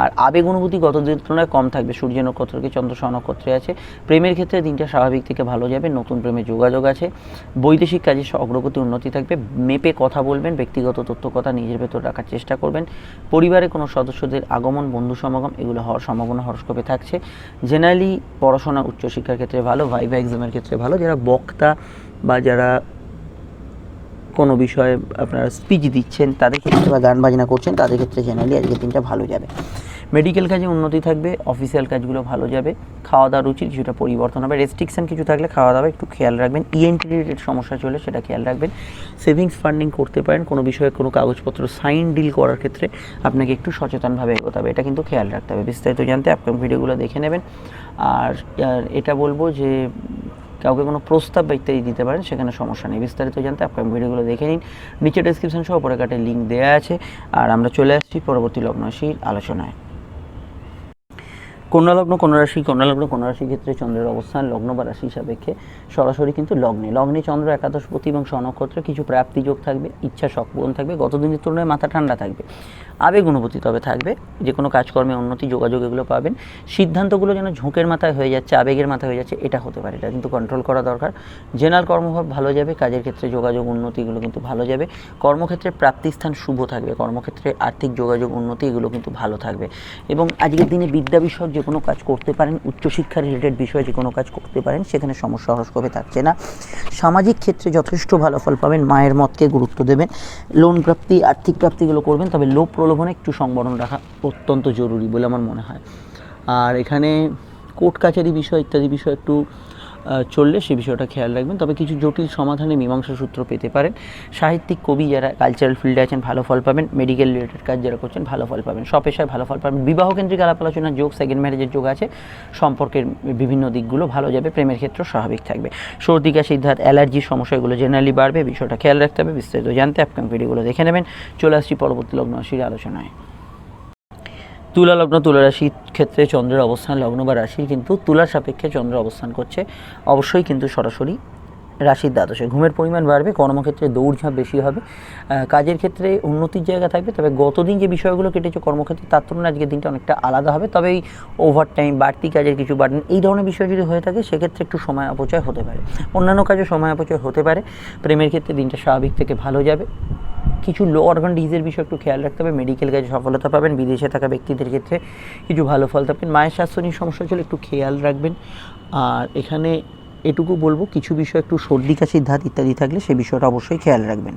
আর আবেগ অনুভূতি গত দিনের তুলনায় কম থাকবে, সূর্য নক্ষত্রকে চন্দ্র নক্ষত্রে আছে। প্রেমের ক্ষেত্রে দিনটা স্বাভাবিক থেকে ভালো যাবে, নতুন প্রেমে যোগাযোগ আছে। বৈদেশিক কাজে অগ্রগতি উন্নতি থাকবে, মেপে কথা বলবেন, ব্যক্তিগত তথ্য কথা নিজের ভেতর রাখার চেষ্টা করবেন। পরিবারে কোনো সদস্যদের আগমন, বন্ধু সমাগম, এগুলো হওয়ার সম্ভাবনা হরস্কোপে থাকছে। জেনারেলি পড়াশোনা উচ্চশিক্ষার ক্ষেত্রে ভালো ভাইভা এক্সামের ক্ষেত্রে ভালো। যারা বক্তা বা যারা কোনো বিষয়ে আপনারা স্পিচ দিচ্ছেন, তাদের ক্ষেত্রে বা গান বাজনা করছেন, তাদের ক্ষেত্রে জেনারেলি আজকের দিনটা ভালো যাবে। মেডিকেল কাজে উন্নতি থাকবে অফিসিয়াল কাজগুলো ভালো যাবে খাওয়া দাওয়ার রুচির কিছুটা পরিবর্তন হবে রেস্ট্রিকশান কিছু থাকলে খাওয়া দাওয়া একটু খেয়াল রাখবেন ইএনটি রিলেটেড সমস্যা চলে সেটা খেয়াল রাখবেন সেভিংস ফান্ডিং করতে পারেন, কোনো বিষয়ে কোনো কাগজপত্র সাইন ডিল করার ক্ষেত্রে আপনাকে একটু সচেতনভাবে এগোতে হবে, এটা কিন্তু খেয়াল রাখতে হবে, বিস্তারিত জানতে আপকাম ভিডিওগুলো দেখে নেবেন, আর এটা বলব যে কাউকে কোনো প্রস্তাব ইত্যাদি দিতে পারেন, সেখানে সমস্যা নেই, বিস্তারিত জানতে আপনার ভিডিওগুলো দেখে নিন, নিচে ডেসক্রিপশন সহ পরে কাটে লিঙ্ক দেওয়া আছে, আর আমরা চলে আসছি পরবর্তী লগ্নরাশির আলোচনায়। কন্যা লগ্ন কন্যা রাশি কন্যা লগ্ন কন্যা রাশির ক্ষেত্রে চন্দ্রের অবস্থান লগ্ন বা রাশি সাপেক্ষে সরাসরি কিন্তু লগ্নে। লগ্নে চন্দ্র একাদশপতি এবং স্বনক্ষত্রে কিছু প্রাপ্তি যোগ থাকবে, ইচ্ছা শখ পূরণ থাকবে গত দিনের তুলনায় মাথা ঠান্ডা থাকবে। আবেগ অনুভূতি তবে থাকবে যে কোনো কাজকর্মে উন্নতি, যোগাযোগ এগুলো পাবেন। সিদ্ধান্তগুলো যেন ঝোঁকের মাথায় হয়ে যাচ্ছে, আবেগের মাথায় হয়ে যাচ্ছে, এটা হতে পারে। এটা কিন্তু কন্ট্রোল করা দরকার। জেনারেল কর্মভাব ভালো যাবে, কাজের ক্ষেত্রে যোগাযোগ উন্নতি এগুলো কিন্তু ভালো যাবে। কর্মক্ষেত্রে প্রাপ্তিস্থান শুভ থাকবে, কর্মক্ষেত্রে আর্থিক যোগাযোগ উন্নতি এগুলো কিন্তু ভালো থাকবে। এবং আজকের দিনে বিদ্যা বিষয়ক যে কোনো কাজ করতে পারেন উচ্চশিক্ষা রিলেটেড বিষয়ে যে কোনো কাজ করতে পারেন, সেখানে সমস্যা, হরস্কোপে থাকছে না। সামাজিক ক্ষেত্রে যথেষ্ট ভালো ফল পাবেন, মায়ের মতকে গুরুত্ব দেবেন। লোন প্রাপ্তি, আর্থিক প্রাপ্তিগুলো করবেন, তবে লোভ প্রলোভনে একটু সংবরণ রাখা অত্যন্ত জরুরি বলে আমার মনে হয়। আর এখানে কোর্ট কাছারি বিষয় ইত্যাদি বিষয় একটু চললে সে বিষয়টা খেয়াল রাখবেন। তবে কিছু জটিল সমাধানে মীমাংসা সূত্র পেতে পারেন। সাহিত্যিক কবি যারা কালচারাল ফিল্ডে আছেন, ভালো ফল পাবেন। মেডিকেল রিলেটেড কাজ যারা করছেন, ভালো ফল পাবেন। সব পেশায় ভালো ফল পাবেন। বিবাহ কেন্দ্রিক আলাপ আলোচনার যোগ সেকেন্ড ম্যারেজের যোগ আছে। সম্পর্কের বিভিন্ন দিকগুলো ভালো যাবে, প্রেমের ক্ষেত্রে স্বাভাবিক থাকবে। সর্দি, কাশি ধাত অ্যালার্জির সমস্যাগুলো জেনারেলি বাড়বে। বিষয়টা খেয়াল রাখতে হবে, বিস্তারিত জানতে আপকাম ভিডিওগুলো দেখে নেবেন। চলে আসছি পরবর্তী লগ্ন আলোচনায়। তুলা লগ্ন, তুলা রাশির ক্ষেত্রে চন্দ্রের অবস্থান, লগ্ন বা রাশির কিন্তু তুলার সাপেক্ষে চন্দ্র অবস্থান করছে। অবশ্যই কিন্তু সরাসরি রাশির দ্বাদশে। ঘুমের পরিমাণ বাড়বে, কর্মক্ষেত্রে দৌড়ঝাঁপ বেশি হবে। কাজের ক্ষেত্রে উন্নতির জায়গা থাকবে, তবে গতদিন যে বিষয়গুলো কেটেছে কর্মক্ষেত্রে, তার তুলনায় আজকের দিনটা অনেকটা আলাদা হবে। তবে এই ওভার টাইম বাড়তি কাজের কিছু বাড়েন, এই ধরনের বিষয় যদি হয়ে থাকে, সেক্ষেত্রে একটু সময় অপচয় হতে পারে। অন্যান্য কাজে সময় অপচয় হতে পারে। প্রেমের ক্ষেত্রে দিনটা স্বাভাবিক থেকে ভালো যাবে। কিছু লো অর্গান ডিজিজের বিষয় একটু খেয়াল রাখতে হবে। মেডিকেল কাজে সফলতা পাবেন, বিদেশে থাকা ব্যক্তিদের ক্ষেত্রে কিছু ভালো ফল পাবেন। মায়ের স্বাস্থ্য নিয়ে সমস্যা চলে একটু খেয়াল রাখবেন। আর এখানে এটুকু বলব, কিছু বিষয় একটু সর্দি কাশির ধাত ইত্যাদি থাকলে সেই বিষয়টা অবশ্যই খেয়াল রাখবেন।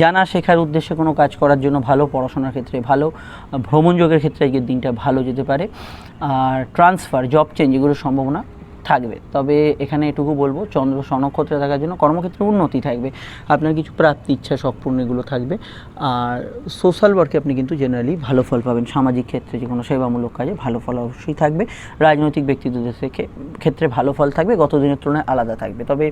জানা শেখার উদ্দেশ্যে কোনো কাজ করার জন্য ভালো পড়াশোনার ক্ষেত্রে, ভালো ভ্রমণ যোগের ক্ষেত্রে আজকের দিনটা ভালো যেতে পারে। আর ট্রান্সফার জব চেঞ্জ এগুলোর সম্ভাবনা থাকবে। তবে এখানে এটুকু বলব, চন্দ্র সনক্ষত্রে থাকার জন্য কর্মক্ষেত্রে উন্নতি থাকবে। আপনার কিছু প্রাপ্তি, ইচ্ছা সম্পূর্ণ এগুলো থাকবে। আর সোশ্যাল ওয়ার্কে আপনি কিন্তু জেনারেলি ভালো ফল পাবেন। সামাজিক ক্ষেত্রে যে কোনো সেবামূলক কাজে ভালো ফল অবশ্যই থাকবে। রাজনৈতিক ব্যক্তিত্বদের ক্ষেত্রে ভালো ফল থাকবে গত দিনের তুলনায় আলাদা থাকবে। তবে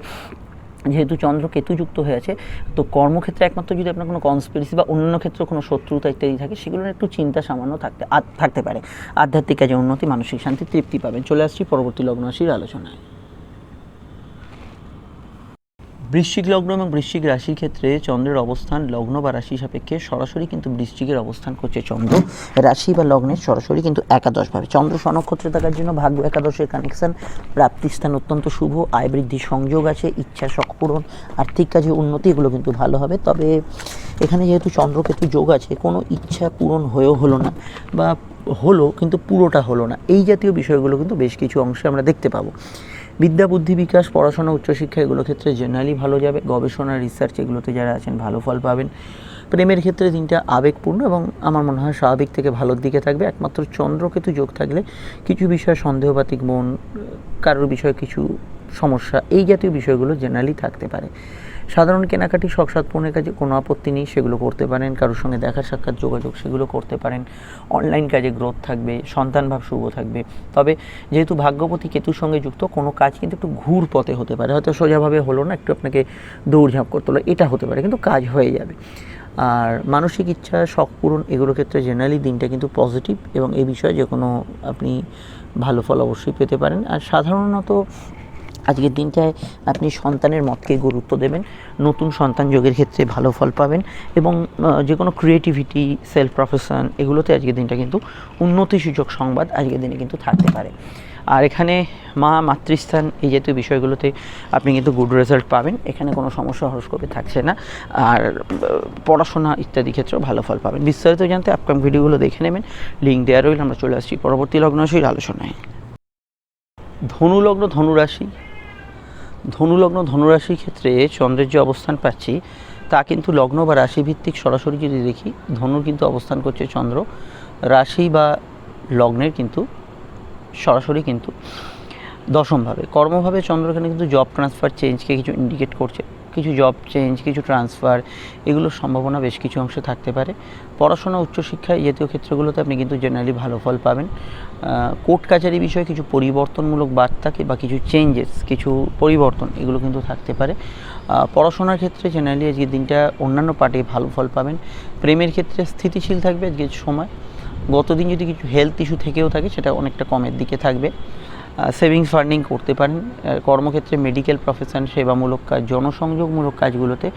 যেহেতু চন্দ্র কেতুযুক্ত হয়ে আছে, তো কর্মক্ষেত্রে একমাত্র যদি আপনার কোনো কনস্পিরেসি বা অন্যান্য ক্ষেত্রে কোনো শত্রুতা ইত্যাদি থাকে, সেগুলো একটু চিন্তা সামান্য থাকতে থাকতে পারে। আধ্যাত্মিক কাজে উন্নতি, মানসিক শান্তি, তৃপ্তি পাবেন। চলে আসছি পরবর্তী লগ্ন রাশির আলোচনায়। বৃশ্চিক লগ্ন এবং বৃশ্চিক রাশির ক্ষেত্রে চন্দ্রের অবস্থান লগ্ন বা রাশি সাপেক্ষে সরাসরি কিন্তু বৃশ্চিকের অবস্থান করছে চন্দ্র। রাশি বা লগ্নের সরাসরি কিন্তু একাদশভাবে। চন্দ্র সনক্ষত্রে থাকার জন্য ভাগ্য একাদশের কানেকশন প্রাপ্তিস্থান অত্যন্ত শুভ, আয় বৃদ্ধির সংযোগ আছে, ইচ্ছা শখ পূরণ, আর্থিক কাজে উন্নতি, এগুলো কিন্তু ভালো হবে। তবে এখানে যেহেতু চন্দ্রকেতু যোগ আছে, কোনো ইচ্ছা পূরণ হয়েও হলো না বা হলো কিন্তু পুরোটা হলো না। এই জাতীয় বিষয়গুলো কিন্তু বেশ কিছু অংশে আমরা দেখতে পাবো। বিদ্যা, বুদ্ধি, বিকাশ, পড়াশোনা, উচ্চশিক্ষা, এগুলো ক্ষেত্রে জেনারেলি ভালো যাবে। গবেষণা রিসার্চ এগুলোতে যারা আছেন ভালো ফল পাবেন। প্রেমের ক্ষেত্রে দিনটা আবেগপূর্ণ এবং আমার মনে হয় স্বাভাবিক থেকে ভালোর দিকে থাকবে। একমাত্র চন্দ্রকেতু যোগ থাকলে কিছু বিষয়ে সন্দেহবাতিক মন, কারোর বিষয়ে কিছু সমস্যা, এই জাতীয় বিষয়গুলো জেনারেলি থাকতে পারে। সাধারণ কেনাকাটি শখ সাতপূর্ণের কাজে কোনো আপত্তি নেই, সেগুলো করতে পারেন। কারোর সঙ্গে দেখা সাক্ষাৎ, যোগাযোগ, সেগুলো করতে পারেন। অনলাইন কাজে গ্রোথ থাকবে, সন্তান ভাব শুভ থাকবে। তবে যেহেতু ভাগ্যপতি কেতুর সঙ্গে যুক্ত, কোনো কাজ কিন্তু একটু ঘুর পথে হতে পারে। হয়তো সোজাভাবে হলো না, একটু আপনাকে দৌড়ঝাঁপ করতে হলো, এটা হতে পারে, কিন্তু কাজ হয়ে যাবে। আর মানসিক ইচ্ছা, শখ পূরণ এগুলোর ক্ষেত্রে জেনারেলি দিনটা কিন্তু পজিটিভ এবং এই বিষয়ে যে কোনো আপনি ভালো ফল অবশ্যই পেতে পারেন। আর সাধারণত আজকের দিনটায় আপনি সন্তানের মতকে গুরুত্ব দেবেন, নতুন সন্তান যোগের ক্ষেত্রে ভালো ফল পাবেন এবং যে কোনো ক্রিয়েটিভিটি সেলফ প্রফেশন এগুলোতে আজকের দিনটা কিন্তু উন্নতিসূচক সংবাদ আজকের দিনে কিন্তু থাকতে পারে। আর এখানে মা, মাতৃস্থান এই জাতীয় বিষয়গুলোতে আপনি কিন্তু গুড রেজাল্ট পাবেন, এখানে কোনো সমস্যা হরস্কোপে থাকছে না। আর পড়াশোনা ইত্যাদি ক্ষেত্রেও ভালো ফল পাবেন। বিস্তারিত জানতে আপকাম ভিডিওগুলো দেখে নেবেন লিঙ্ক দেওয়া রইল, আমরা চলে আসছি পরবর্তী লগ্নশীল আলোচনায়। ধনুলগ্ন ধনুরাশি ধনুলগ্ন ধনুরাশির ক্ষেত্রে চন্দ্রের যে অবস্থান পাচ্ছি, তা কিন্তু লগ্ন বা রাশিভিত্তিক সরাসরি যদি দেখি, ধনুর কিন্তু অবস্থান করছে চন্দ্র। রাশি বা লগ্নের কিন্তু সরাসরি কিন্তু দশমভাবে। কর্মভাবে চন্দ্র এখানে কিন্তু জব ট্রান্সফার চেঞ্জকে কিছু ইন্ডিকেট করছে। কিছু জব চেঞ্জ কিছু ট্রান্সফার এগুলোর সম্ভাবনা বেশ কিছু অংশে থাকতে পারে। পড়াশোনা, উচ্চশিক্ষা জাতীয় ক্ষেত্রগুলোতে আপনি কিন্তু জেনারেলি ভালো ফল পাবেন। কোর্ট কাচারি বিষয়ে কিছু পরিবর্তনমূলক বার্তাকে বা কিছু চেঞ্জেস কিছু পরিবর্তন এগুলো কিন্তু থাকতে পারে। পড়াশোনার ক্ষেত্রে জেনারেলি আজকের দিনটা অন্যান্য পার্টে ভালো ফল পাবেন। প্রেমের ক্ষেত্রে স্থিতিশীল থাকবে আজকের সময়। গতদিন যদি কিছু হেলথ ইস্যু থেকেও থাকে, সেটা অনেকটা কমের দিকে থাকবে। সেভিংস ফান্ডিং করতে পারেন। কর্মক্ষেত্রে মেডিকেল প্রফেশন সেবামূলক কাজ, জনসংযোগমূলক কাজগুলোতে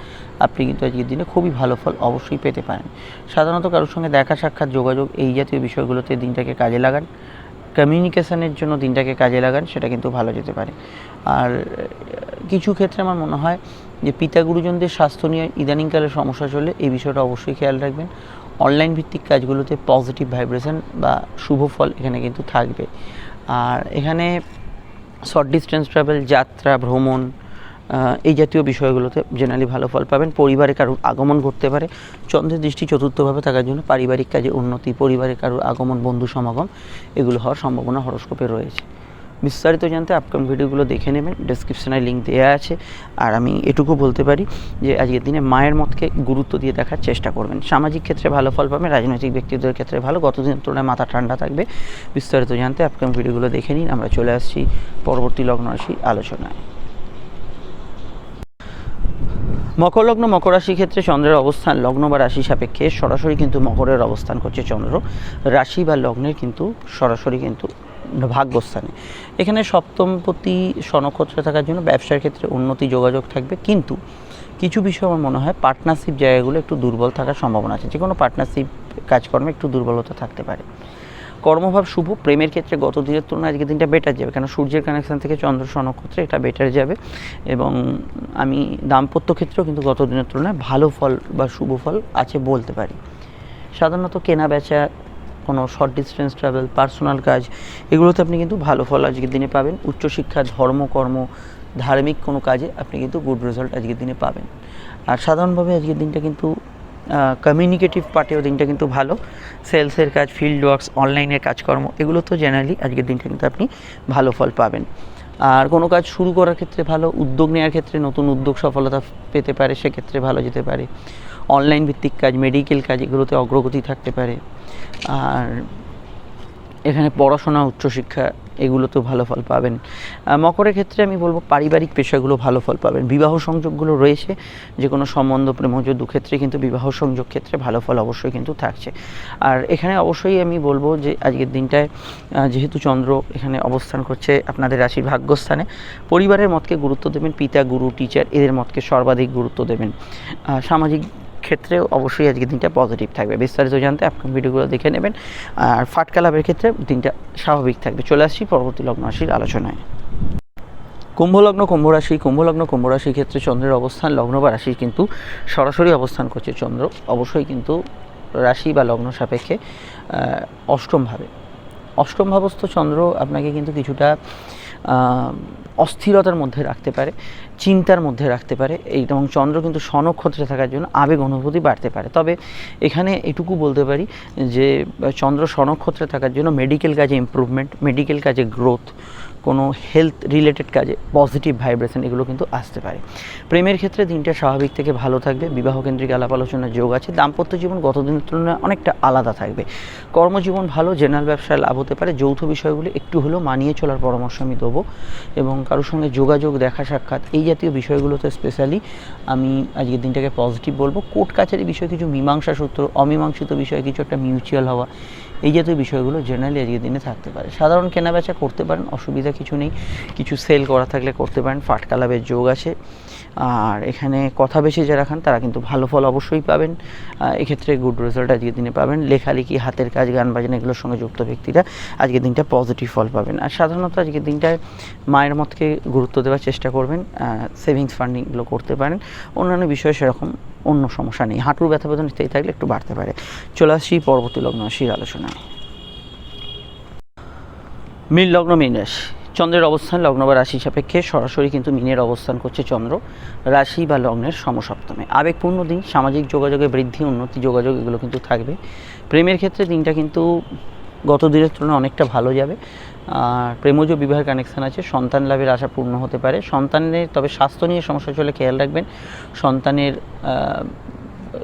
আপনি কিন্তু আজকের দিনে খুবই ভালো ফল অবশ্যই পেতে পারেন। সাধারণত কারোর সঙ্গে দেখা সাক্ষাৎ যোগাযোগ এই জাতীয় বিষয়গুলোতে দিনটাকে কাজে লাগান। কমিউনিকেশনের জন্য দিনটাকে কাজে লাগান, সেটা কিন্তু ভালো যেতে পারে। আর কিছু ক্ষেত্রে আমার মনে হয় যে পিতা গুরুজনদের স্বাস্থ্য নিয়ে ইদানিংকালে সমস্যা চলে, এই বিষয়টা অবশ্যই খেয়াল রাখবেন। অনলাইন ভিত্তিক কাজগুলোতে পজিটিভ ভাইব্রেশন বা শুভ ফল এখানে কিন্তু থাকবে। আর এখানে শর্ট ডিস্টেন্স ট্রাভেল যাত্রা, ভ্রমণ এই জাতীয় বিষয়গুলোতে জেনারেলি ভালো ফল পাবেন। পরিবারে কারোর আগমন ঘটতে পারে। চন্দ্রের দৃষ্টি চতুর্থভাবে থাকার জন্য পারিবারিক কাজে উন্নতি, পরিবারে কারোর আগমন, বন্ধু সমাগম, এগুলো হওয়ার সম্ভাবনা হরস্কোপে রয়েছে। বিস্তারিত জানতে আপকাম ভিডিওগুলো দেখে নেবেন। ডেসক্রিপশনে লিঙ্ক দেওয়া আছে। আর আমি এটুকু বলতে পারি যে আজকের দিনে মায়ের মতকে গুরুত্ব দিয়ে দেখার চেষ্টা করবেন। সামাজিক ক্ষেত্রে ভালো ফল পাবেন, রাজনৈতিক ব্যক্তিদের ক্ষেত্রে ভালো। গতদিনের তুলনায় মাথা ঠান্ডা থাকবে। বিস্তারিত জানতে আপকাম ভিডিওগুলো দেখে নিন। আমরা চলে আসছি পরবর্তী লগ্ন রাশি আলোচনায়। মকর লগ্ন, মকর রাশি ক্ষেত্রে চন্দ্রের অবস্থান লগ্ন বা রাশি সাপেক্ষে সরাসরি কিন্তু মকরের অবস্থান করছে চন্দ্র। রাশি বা লগ্নের কিন্তু সরাসরি কিন্তু ভাগ্যস্থানে। এখানে সপ্তমপতি স্বনক্ষত্রে থাকার জন্য ব্যবসার ক্ষেত্রে উন্নতি যোগাযোগ থাকবে। কিন্তু কিছু বিষয় আমার মনে হয় পার্টনারশিপ জায়গাগুলো একটু দুর্বল থাকার সম্ভাবনা আছে। যে কোনো পার্টনারশিপ কাজকর্মে একটু দুর্বলতা থাকতে পারে। কর্মভাব শুভ, প্রেমের ক্ষেত্রে গত দিনের তুলনায় আজকের দিনটা বেটার যাবে। কেন? সূর্যের কানেকশান থেকে চন্দ্র নক্ষত্রে এটা বেটার যাবে। এবং আমি দাম্পত্য ক্ষেত্রেও কিন্তু গত দিনের তুলনায় ভালো ফল বা শুভ ফল আছে বলতে পারি। সাধারণত কেনা বেচা কোনো শর্ট ডিস্টেন্স ট্রাভেল পার্সোনাল কাজ, এগুলোতে আপনি কিন্তু ভালো ফল আজকের দিনে পাবেন। উচ্চশিক্ষা ধর্ম কর্ম ধার্মিক কোনো কাজে আপনি কিন্তু গুড রেজাল্ট আজকের দিনে পাবেন। আর সাধারণভাবে আজকের দিনটা কিন্তু কমিউনিকেটিভ পার্টেও দিনটা কিন্তু ভালো। সেলসের কাজ ফিল্ড ওয়ার্কস অনলাইনের কাজকর্ম, এগুলো তো জেনারেলি আজকের দিনটা কিন্তু আপনি ভালো ফল পাবেন। আর কোনো কাজ শুরু করার ক্ষেত্রে ভালো, উদ্যোগ নেওয়ার ক্ষেত্রে নতুন উদ্যোগ সফলতা পেতে পারে, সেক্ষেত্রে ভালো যেতে পারে। অনলাইন ভিত্তিক কাজ মেডিকেল কাজ, এগুলোতে অগ্রগতি থাকতে পারে। আর এখানে পড়াশোনা, উচ্চশিক্ষা, এগুলোতেও ভালো ফল পাবেন। মকরের ক্ষেত্রে আমি বলব পারিবারিক পেশাগুলো ভালো ফল পাবেন। বিবাহ সংযোগগুলো রয়েছে, যে কোনো সম্বন্ধ প্রেমজ দুক্ষেত্রে কিন্তু বিবাহ সংযোগ ক্ষেত্রে ভালো ফল অবশ্যই কিন্তু থাকছে। আর এখানে অবশ্যই আমি বলব যে আজকের দিনটায় যেহেতু চন্দ্র এখানে অবস্থান করছে আপনাদের রাশির ভাগ্যস্থানে, পরিবারের মতকে গুরুত্ব দেবেন, পিতা, গুরু টিচার এদের মতকে সর্বাধিক গুরুত্ব দেবেন। সামাজিক ক্ষেত্রেও অবশ্যই আজকের দিনটা পজিটিভ থাকবে। বিস্তারিত জানতে আপনার ভিডিওগুলো দেখে নেবেন। আর ফাটকা লাভের ক্ষেত্রে দিনটা স্বাভাবিক থাকবে। চলে আসছি পরবর্তী লগ্ন রাশির আলোচনায়। কুম্ভলগ্ন কুম্ভ রাশি কুম্ভলগ্ন কুম্ভ রাশির ক্ষেত্রে চন্দ্রের অবস্থান, লগ্ন বা রাশির কিন্তু সরাসরি অবস্থান করছে চন্দ্র। অবশ্যই কিন্তু রাশি বা লগ্ন সাপেক্ষে অষ্টমভাবে অষ্টম ভাবস্থ চন্দ্র আপনাকে কিন্তু কিছুটা অস্থিরতার মধ্যে রাখতে পারে। চিন্তার মধ্যে রাখতে পারে। এই এবং চন্দ্র কিন্তু স্বনক্ষত্রে থাকার জন্য আবেগ অনুভূতি বাড়তে পারে। তবে এখানে এটুকু বলতে পারি যে, চন্দ্র স্বনক্ষত্রে থাকার জন্য মেডিকেল কাজে ইম্প্রুভমেন্ট মেডিকেল কাজে গ্রোথ কোনো হেলথ রিলেটেড কাজে পজিটিভ ভাইব্রেশন এগুলো কিন্তু আসতে পারে। প্রেমের ক্ষেত্রে দিনটা স্বাভাবিক থেকে ভালো থাকবে বিবাহ কেন্দ্রিক আলাপ আলোচনার যোগ আছে, দাম্পত্য জীবন গত দিনের তুলনায় অনেকটা আলাদা থাকবে। কর্মজীবন ভালো জেনারেল ব্যবসায় লাভ হতে পারে, যৌথ বিষয়গুলি একটু হলেও মানিয়ে চলার পরামর্শ আমি দেবো এবং কারোর সঙ্গে যোগাযোগ, দেখা সাক্ষাৎ এই জাতীয় বিষয়গুলোতে স্পেশালি আমি আজকের দিনটাকে পজিটিভ বলব। কোর্ট কাছারি বিষয়ে কিছু মীমাংসা সূত্র, অমীমাংসিত বিষয়ে কিছু একটা মিউচুয়াল হওয়া এই জাতীয় বিষয়গুলো জেনারেলি আজকের দিনে থাকতে পারে। সাধারণ কেনাবেচা করতে পারেন, অসুবিধা কিছু নেই। কিছু সেল করা থাকলে করতে পারেন। ফাটকা লাভের যোগ আছে। আর এখানে কথা বেশি যারা খান, তারা কিন্তু ভালো ফল অবশ্যই পাবেন। এক্ষেত্রে গুড রেজাল্ট আজকের দিনে পাবেন। লেখালেখি, হাতের কাজ, গান বাজনা, এগুলোর সঙ্গে যুক্ত ব্যক্তিরা আজকের দিনটা পজিটিভ ফল পাবেন। আর সাধারণত আজকের দিনটায় মায়ের মতকে গুরুত্ব দেওয়ার চেষ্টা করবেন সেভিংস ফান্ডিংগুলো করতে পারেন। অন্যান্য বিষয়ে সেরকম অন্য সমস্যা নেই। হাঁটুর ব্যথা বেদন ইত্যাদি থাকলে একটু বাড়তে পারে। চলে আসছি পরবর্তী লগ্ন রাশির আলোচনায়। মীন লগ্ন, মীন রাশি। চন্দ্রের অবস্থান লগ্ন বা রাশি সাপেক্ষে সরাসরি কিন্তু মিনের অবস্থান করছে চন্দ্র, রাশি বা লগ্নের সমসপ্তমে। আবেগপূর্ণ দিন, সামাজিক যোগাযোগে বৃদ্ধি, উন্নতি যোগাযোগ এগুলো কিন্তু থাকবে। প্রেমের ক্ষেত্রে দিনটা কিন্তু গত দিনের তুলনায় অনেকটা ভালো যাবে। আর প্রেমজ বিবাহের কানেকশন আছে, সন্তান লাভের আশা পূর্ণ হতে পারে। সন্তানের, তবে স্বাস্থ্য নিয়ে সমস্যা চলে খেয়াল রাখবেন। সন্তানের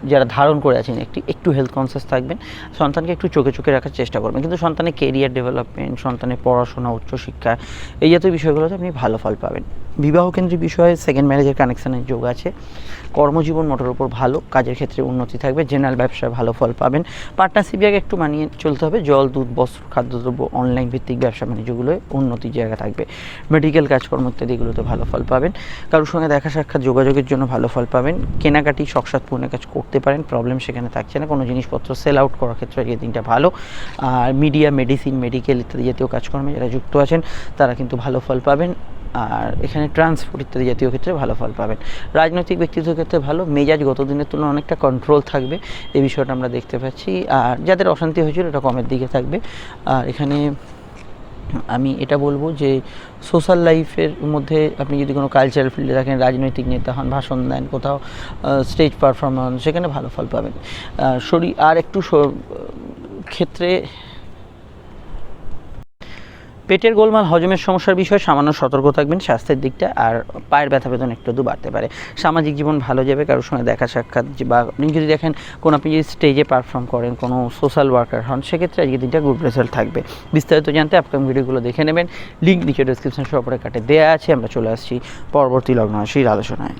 যারা ধারণ করে আছেন, একটি, একটু হেলথ কনসিয়াস থাকবেন, সন্তানকে একটু চোখে চোখে রাখার চেষ্টা করবেন। কিন্তু সন্তানের কেরিয়ার ডেভেলপমেন্ট সন্তানের পড়াশোনা, উচ্চশিক্ষা, এই জাতীয় বিষয়গুলোতে আপনি ভালো ফল পাবেন। বিবাহ কেন্দ্রিক বিষয়ে সেকেন্ড ম্যারেজের কানেকশানের যোগ আছে। কর্মজীবন মোটের উপর ভালো, কাজের ক্ষেত্রে উন্নতি থাকবে জেনারেল ব্যবসায় ভালো ফল পাবেন। পার্টনারশিপ জায়গায় একটু মানিয়ে চলতে হবে, জল, দুধ, বস্ত্র, খাদ্যদ্রব্য অনলাইন ভিত্তিক ব্যবসা বাণিজ্যগুলোয় উন্নতির জায়গা থাকবে। মেডিকেল কাজকর্ম ইত্যাদিগুলোতে ভালো ফল পাবেন। কারোর সঙ্গে দেখা সাক্ষাৎ, যোগাযোগের জন্য ভালো ফল পাবেন। কেনাকাটি শখসাত পূর্ণের কাজ করতে পারেন প্রবলেম সেখানে থাকছে না। কোনো জিনিসপত্র সেল আউট করার ক্ষেত্রে এই দিনটা ভালো। আর মিডিয়া মেডিসিন মেডিকেল ইত্যাদি জাতীয় কাজকর্মে যারা যুক্ত আছেন, তারা কিন্তু ভালো ফল পাবেন। আর এখানে ট্রান্সপোর্ট ইত্যাদি জাতীয় ক্ষেত্রে ভালো ফল পাবেন। রাজনৈতিক ব্যক্তিত্বের ক্ষেত্রে ভালো, মেজাজ গত দিনের তুলনায় অনেকটা কন্ট্রোল থাকবে, এই বিষয়টা আমরা দেখতে পাচ্ছি। আর যাদের অশান্তি হয়েছিল, এটা কমের দিকে থাকবে। আর এখানে আমি এটা বলব যে সোশ্যাল লাইফের মধ্যে আপনি যদি কোনো কালচারাল ফিল্ডে থাকেন, রাজনৈতিক নেতা হন, ভাষণ দেন, কোথাও স্টেজ পারফরমেন্স সেখানে ভালো ফল পাবেন। শরীর, আর একটু ক্ষেত্রে পেটের গোলমাল, হজমের সমস্যার বিষয়ে সামান্য সতর্ক থাকবেন, স্বাস্থ্যের দিকটা আর পায়ের ব্যথা বেদন একটু দু বাড়তে পারে। সামাজিক জীবন ভালো যাবে, কারোর সঙ্গে দেখা সাক্ষাৎ বা আপনি যদি দেখেন কোনো আপনি যদি স্টেজে পারফর্ম করেন, কোনো সোশ্যাল ওয়ার্কার হন, সেক্ষেত্রে আজকের দিনটা গুড রেজাল্ট থাকবে। বিস্তারিত জানতে আপকাম ভিডিওগুলো দেখে নেবেন। লিঙ্ক নিচে ডিসক্রিপশন সপরে কাটে দেওয়া আছে, আমরা চলে আসছি পরবর্তী লগ্ন রাশির আলোচনায়।